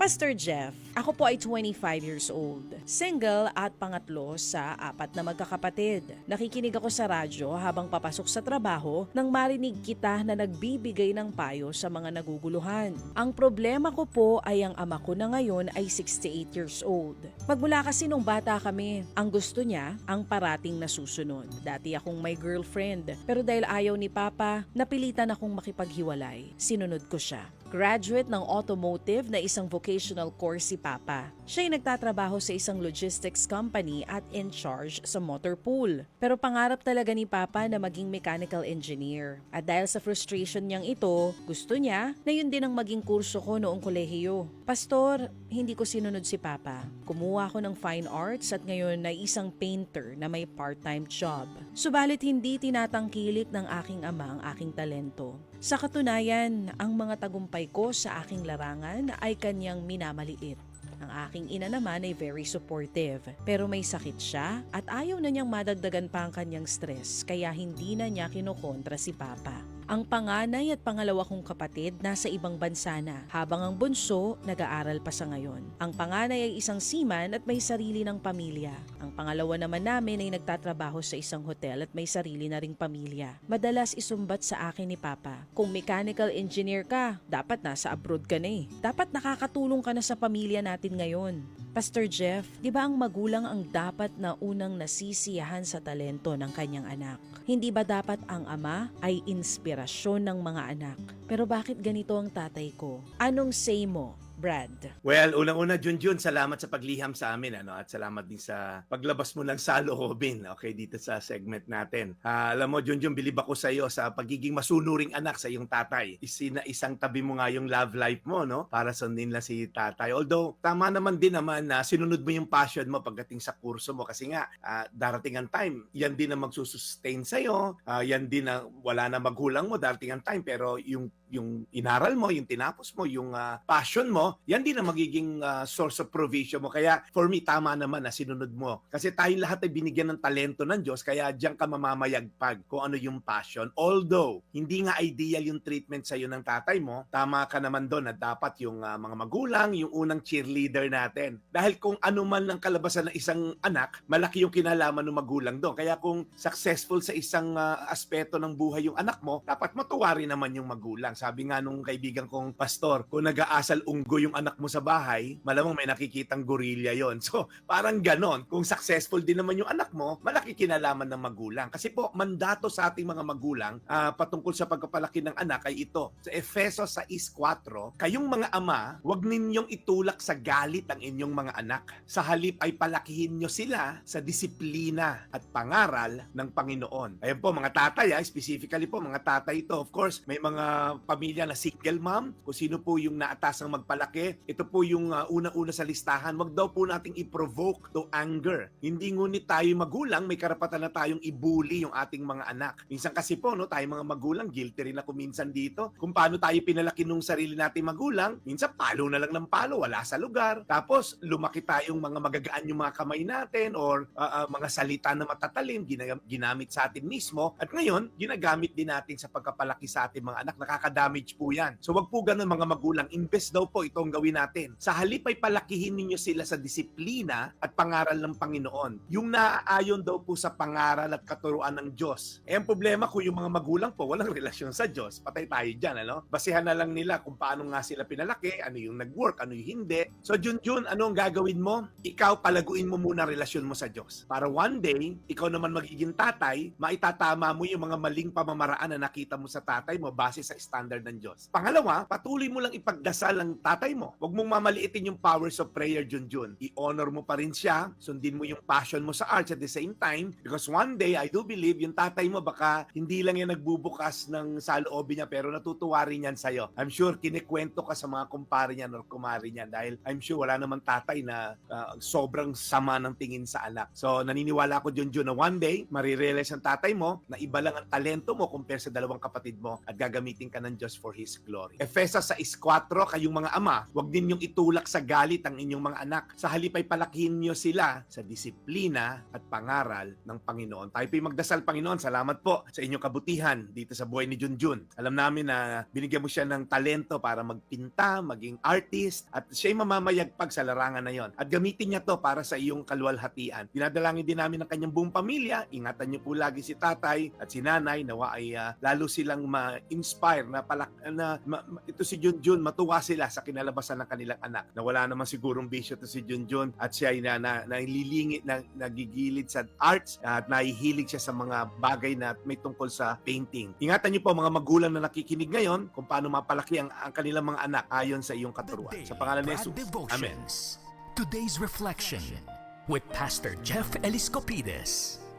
Pastor Jeff, ako po ay 25 years old. Single at pangatlo sa apat na magkakapatid. Nakikinig ako sa radyo habang papasok sa trabaho nang marinig kita na nagbibigay ng payo sa mga naguguluhan. Ang problema ko po ay ang ama ko na ngayon ay 68 years old. Magmula kasi nung bata kami, ang gusto niya ang parating nasusunod. Dati akong may girlfriend, pero dahil ayaw ni Papa, napilitan akong makipaghiwalay. Sinunod ko siya. Graduate ng automotive na isang vocational course si Papa. Siya ay nagtatrabaho sa isang logistics company at in charge sa motor pool. Pero pangarap talaga ni Papa na maging mechanical engineer. At dahil sa frustration niyang ito, gusto niya na yun din ang maging kurso ko noong kolehiyo. Pastor, hindi ko sinunod si Papa. Kumuha ako ng fine arts at ngayon ay isang painter na may part-time job. Subalit hindi tinatangkilik ng aking ama ang aking talento. Sa katunayan, ang mga tagumpay ko sa aking larangan ay kanyang minamaliit. Ang aking ina naman ay very supportive. Pero may sakit siya at ayaw na niyang madagdagan pa ang kanyang stress kaya hindi na niya kinokontra si Papa. Ang panganay at pangalawa kong kapatid nasa ibang bansa na, habang ang bunso nag-aaral pa sa ngayon. Ang panganay ay isang seaman at may sarili ng pamilya. Ang pangalawa naman namin ay nagtatrabaho sa isang hotel at may sarili na ring pamilya. Madalas isumbat sa akin ni Papa, kung mechanical engineer ka, dapat nasa abroad ka na eh. Dapat nakakatulong ka na sa pamilya natin ngayon. Pastor Jeff, di ba ang magulang ang dapat na unang nasisiyahan sa talento ng kanyang anak? Hindi ba dapat ang ama ay inspirasyon ng mga anak? Pero bakit ganito ang tatay ko? Anong say mo, Brad? Well, unang-una, Junjun, salamat sa pagliham sa amin, ano, at salamat din sa paglabas mo ng saloobin, okay, dito sa segment natin. Ah, alam mo, Junjun, bilib ako sa iyo sa pagiging masunuring anak sa iyong tatay. Isina, isang tabi mo nga yung love life mo, no, para sundin lang si tatay. Although, tama naman din naman na sinunod mo yung passion mo pagdating sa kurso mo kasi nga, ah, darating ang time, yan din ang magsusustain sa iyo, yan din na wala na maghulang mo, darating ang time, pero yung yung inaral mo, yung tinapos mo, yung ah, passion mo, yan din ang magiging ah, source of provision mo. Kaya for me, tama naman na sinunod mo. Kasi tayong lahat ay binigyan ng talento ng Diyos, kaya diyan ka mamamayagpag kung ano yung passion. Although, hindi nga ideal yung treatment sa ng tatay mo, tama ka naman doon na dapat yung ah, mga magulang, yung unang cheerleader natin. Dahil kung ano man ang kalabasan ng isang anak, malaki yung kinalaman ng magulang doon. Kaya kung successful sa isang ah, aspeto ng buhay yung anak mo, dapat matuwa rin naman yung magulang. Sabi nga nung kaibigan kong pastor, kung nag-aasal unggo yung anak mo sa bahay, malamang may nakikitang gorilla yon. So, parang ganon. Kung successful din naman yung anak mo, malaki kinalaman ng magulang. Kasi po, mandato sa ating mga magulang ah, patungkol sa pagpapalaki ng anak ay ito. Sa Efeso 6.4, kayong mga ama, huwag ninyong itulak sa galit ang inyong mga anak. Sa halip ay palakihin nyo sila sa disiplina at pangaral ng Panginoon. Ayan po, mga tatay, ah, specifically po, mga tatay ito. Of course, may mga pamilya na single mom, kung sino po yung naatasang magpalaki. Ito po yung uh, una-una sa listahan. Wag daw po nating i-provoke to anger. Hindi ngunit tayo magulang, may karapatan na tayong i-bully yung ating mga anak. Minsan kasi po, no, tayo mga magulang, guilty rin ako minsan dito. Kung paano tayo pinalaki nung sarili nating magulang, minsan palo na lang ng palo, wala sa lugar. Tapos, lumaki tayong mga magagaan yung mga kamay natin or uh, uh, mga salita na matatalim, gina- ginamit sa atin mismo. At ngayon, ginagamit din natin sa pagkapalaki sa ating mga anak. Nakaka-damage po yan. So, wag po ganun mga magulang. Invest daw po itong gawin natin. Sa halip ay palakihin ninyo sila sa disiplina at pangaral ng Panginoon. Yung naaayon daw po sa pangaral at katuruan ng Diyos. Eh, ang problema kung yung mga magulang po walang relasyon sa Diyos, patay tayo dyan, ano? Basihan na lang nila kung paano nga sila pinalaki, ano yung nag-work, ano yung hindi. So, Junjun, ano ang gagawin mo? Ikaw, palaguin mo muna relasyon mo sa Diyos. Para one day, ikaw naman magiging tatay, maitatama mo yung mga maling pamamaraan na nakita mo sa tatay mo base sa standard ng Diyos. Pangalawa, patuloy mo lang ipagdasal ang tatay mo. Huwag mong mamaliitin yung powers of prayer, Junjun. I-honor mo pa rin siya, sundin mo yung passion mo sa arts at the same time, because one day, I do believe, yung tatay mo baka hindi lang yan nagbubukas ng saloobin niya, pero natutuwa rin yan sa'yo. I'm sure kinikwento ka sa mga kumpare niya or kumari niya dahil I'm sure wala namang tatay na uh, sobrang sama ng tingin sa anak. So, naniniwala ko, Junjun, na one day, marirealize ang tatay mo na iba lang ang talento mo compare sa dalawang kapatid mo at gagamitin ka ng ng Diyos for His glory. Efesa 6.4, kayong mga ama, huwag din yung itulak sa galit ang inyong mga anak. Sa halip ay palakihin niyo sila sa disiplina at pangaral ng Panginoon. Tayo po'y magdasal, Panginoon. Salamat po sa inyong kabutihan dito sa buhay ni Junjun. Alam namin na binigyan mo siya ng talento para magpinta, maging artist, at siya'y mamamayagpag sa larangan na yon. At gamitin niya to para sa iyong kalwalhatian. Dinadalangin din namin ang kanyang buong pamilya. Ingatan niyo po lagi si tatay at si nanay. Nawa ay ah, lalo silang ma-inspire na, palak, na ma- ito si Junjun, matuwa sila sa kinalabasan ng kanilang anak. Na wala naman sigurong bisyo to si Junjun at siya ay na, na, nalilingit, na, nagigilid sa arts at nahihilig siya sa mga bagay na may tungkol sa painting. Ingatan niyo po mga magulang na nakikinig ngayon kung paano mapalaki ang, ang kanilang mga anak ayon sa iyong katuruan. Sa pangalan ni Jesus. Amen. Today's reflection with Pastor Jeff Eliscopides.